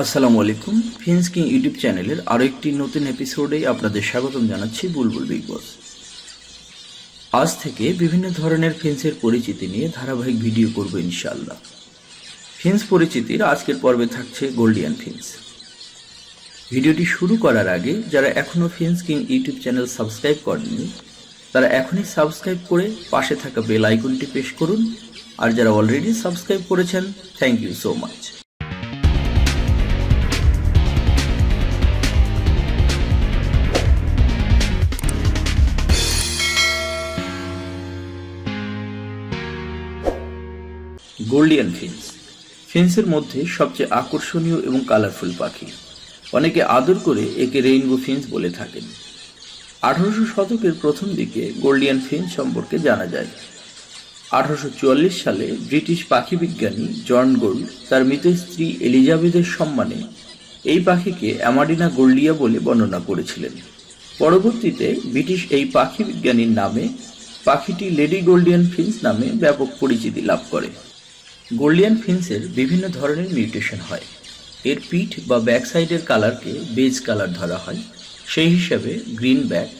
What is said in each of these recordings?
আসসালামু আলাইকুম। ফিন্স king YouTube চ্যানেলের আরও একটি নতুন এপিসোডে আপনাদের স্বাগতম জানাচ্ছি বুলবুল বিগ বস আজ থেকে বিভিন্ন ধরনের ফেন্সের পরিচিতি নিয়ে ধারাবাহিক ভিডিও করব ইনশাআল্লাহ। ফিন্স পরিচিতির আজকের পর্বে থাকছে গোল্ডিয়ান ফিন্স ভিডিওটি শুরু করার আগে যারা এখনও fins king YouTube channel subscribe করেননি, তারা এখনই সাবস্ক্রাইব করে পাশে থাকা বেল আইকনটি প্রেস করুন। আর যারা অলরেডি সাবস্ক্রাইব করেছেন thank you so much golden fins ফিন্সের মধ্যে সবচেয়ে আকর্ষণীয় এবং কালারফুল পাখি। অনেকে আদর করে একে রেইনবো ফিন্স বলে থাকেন। আঠারোশো শতকের প্রথম দিকে গোল্ডিয়ান ফিন্স সম্পর্কে জানা যায়। আঠারোশো চুয়াল্লিশ সালে ব্রিটিশ পাখি বিজ্ঞানী জন গোল্ড তার মৃত স্ত্রী এলিজাবেথের সম্মানে এই পাখিকে অ্যামাডিনা গোল্ডিয়া বলে বর্ণনা করেছিলেন। পরবর্তীতে ব্রিটিশ এই পাখি বিজ্ঞানীর নামে পাখিটি লেডি গোল্ডিয়ান ফিন্স নামে ব্যাপক পরিচিতি লাভ করে। গোল্ডিয়ান ফিন্সের বিভিন্ন ধরনের মিউটেশন হয়। এর পিঠ বা ব্যাক সাইডের কালারকে বেজ কালার ধরা হয়। সেই হিসাবে green back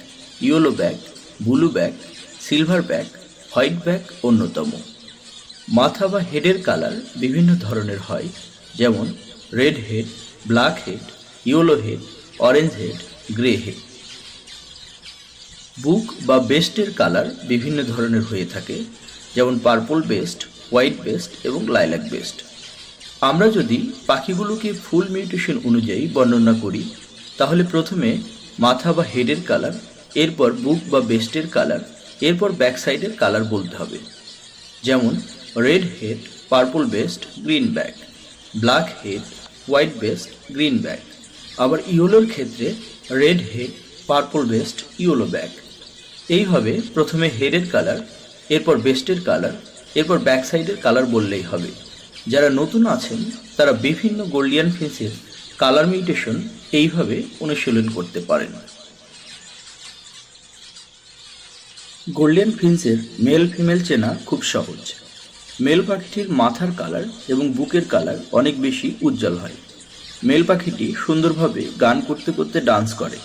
yellow back blue back silver back white back অন্যতম। মাথা বা হেডের কালার বিভিন্ন ধরনের হয়, যেমন red head, black head, yellow head, orange head, grey head. বুক বা বেস্টের কালার বিভিন্ন ধরনের হয়ে থাকে, যেমন পার্পল বেস্ট হোয়াইট বেস্ট এবং লাইলাক বেস্ট আমরা যদি পাখিগুলোকে ফুল মিউটেশন অনুযায়ী বর্ণনা করি, তাহলে প্রথমে মাথা বা হেডের কালার এরপর বুক বা বেস্টের কালার এরপর ব্যাক সাইডের কালার বলতে হবে। যেমন red head purple breast green back black head white breast green back আবার ইয়োলোর ক্ষেত্রে red head purple breast yellow back এইভাবে প্রথমে হেডের কালার এরপর বেস্টের কালার এরপর ব্যাক সাইডের কালার বললেই হবে। যারা নতুন আছেন, তারা বিভিন্ন গোল্ডিয়ান ফেসের কালার মিউটেশন এইভাবে অনুশীলন করতে পারেন। গোল্ডেন ফিন্সের মেল ফিমেল চেনা খুব সহজ। মেল পাখিটির মাথার কালার এবং বুকের কালার অনেক বেশি উজ্জ্বল হয়। মেল পাখিটি সুন্দরভাবে গান করতে করতে ডান্স করে।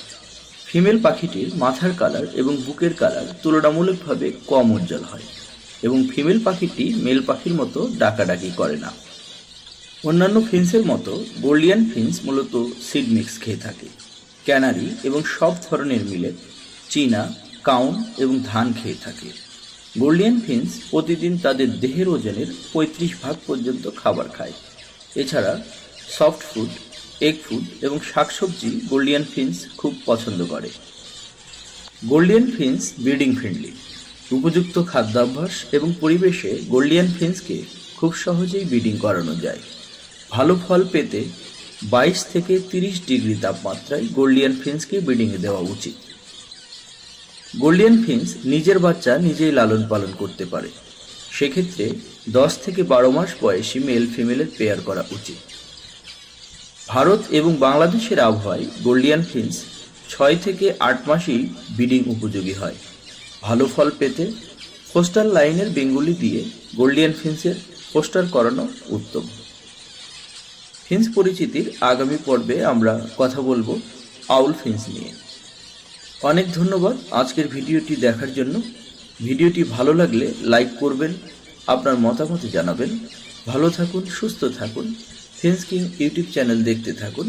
ফিমেল পাখিটির মাথার কালার এবং বুকের কালার তুলনামূলকভাবে কম উজ্জ্বল হয়। এবং ফিমেল পাখিটি মেল পাখির মতো ডাকাডাকি করে না। অন্যান্য ফিন্সের মতো গোল্ডিয়ান ফিন্স মূলত সিড মিক্স খেয়ে থাকে। ক্যানারি এবং সব ধরনের মিলেট চীনা, কাউন এবং ধান খেয়ে থাকে। গোল্ডিয়ান ফিন্স প্রতিদিন তাদের দেহের ওজনের পঁয়ত্রিশ ভাগ পর্যন্ত খাবার খায়। এছাড়া সফট ফুড, এগ ফুড এবং শাকসবজি গোল্ডিয়ান ফিন্স খুব পছন্দ করে। Gouldian finches breeding friendly. উপযুক্ত খাদ্যাভ্যাস এবং পরিবেশে গোল্ডিয়ান ফিন্সকে খুব সহজেই ব্রিডিং করানো যায়। ভালো ফল পেতে বাইশ থেকে তিরিশ ডিগ্রি তাপমাত্রায় গোল্ডিয়ান ফিন্সকে ব্রিডিংয়ে দেওয়া উচিত। গোল্ডিয়ান ফিন্স নিজের বাচ্চা নিজেই লালন পালন করতে পারে। সেক্ষেত্রে দশ থেকে বারো মাস বয়সী মেল ফিমেলের পেয়ার করা উচিত। ভারত এবং বাংলাদেশের আবহাওয়ায় গোল্ডিয়ান ফিন্স ছয় থেকে আট মাসেই ব্রিডিং উপযোগী হয়। ভালো ফল পেতে পোস্টাল লাইনের বেঙ্গুলি দিয়ে গোল্ডিয়ান ফিন্সের পোস্টার করানো উত্তম। ফিন্স পরিচিতির আগামী পর্বে আমরা কথা বলব আউল ফিন্স নিয়ে। অনেক ধন্যবাদ আজকের ভিডিওটি দেখার জন্য। ভিডিওটি ভালো লাগলে লাইক করবেন, আপনার মতামত জানাবেন। ভালো থাকুন, সুস্থ থাকুন। ফিন্স কিং ইউটিউব চ্যানেল দেখতে থাকুন।